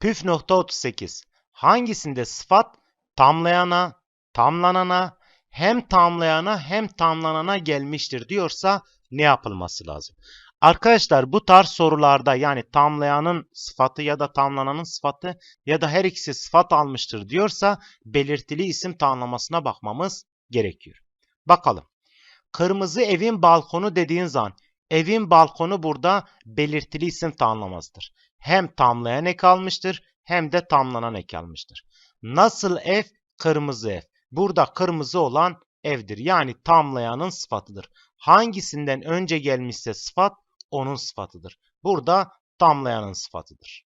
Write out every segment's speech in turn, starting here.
Püf nokta 38. Hangisinde sıfat tamlayana, tamlanana, hem tamlayana hem tamlanana gelmiştir diyorsa ne yapılması lazım? Arkadaşlar bu tarz sorularda yani tamlayanın sıfatı ya da tamlananın sıfatı ya da her ikisi sıfat almıştır diyorsa belirtili isim tamlamasına bakmamız gerekiyor. Bakalım. Kırmızı evin balkonu dediğin zaman evin balkonu burada belirtili isim tamlamasıdır. Hem tamlayan ek almıştır hem de tamlanan ek almıştır. Nasıl ev? Kırmızı ev. Burada kırmızı olan evdir. Yani tamlayanın sıfatıdır. Hangisinden önce gelmişse sıfat onun sıfatıdır. Burada tamlayanın sıfatıdır.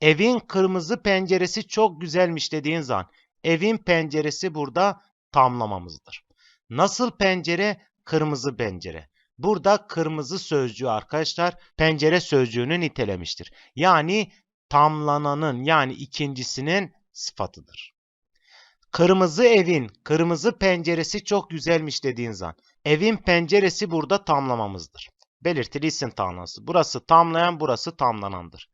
Evin kırmızı penceresi çok güzelmiş dediğin zaman evin penceresi burada tamlamamızdır. Nasıl pencere? Kırmızı pencere. Burada kırmızı sözcüğü arkadaşlar pencere sözcüğünü nitelemiştir. Yani tamlananın yani ikincisinin sıfatıdır. Kırmızı evin kırmızı penceresi çok güzelmiş dediğin zaman evin penceresi burada tamlamamızdır. Belirtili isim tamlaması. Burası tamlayan burası tamlanandır.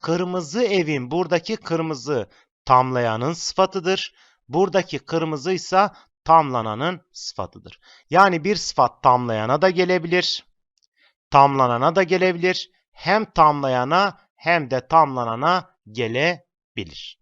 Kırmızı evin buradaki kırmızı tamlayanın sıfatıdır. Buradaki kırmızı ise tamlananın sıfatıdır. Yani bir sıfat tamlayana da gelebilir, tamlanana da gelebilir, hem tamlayana hem de tamlanana gelebilir.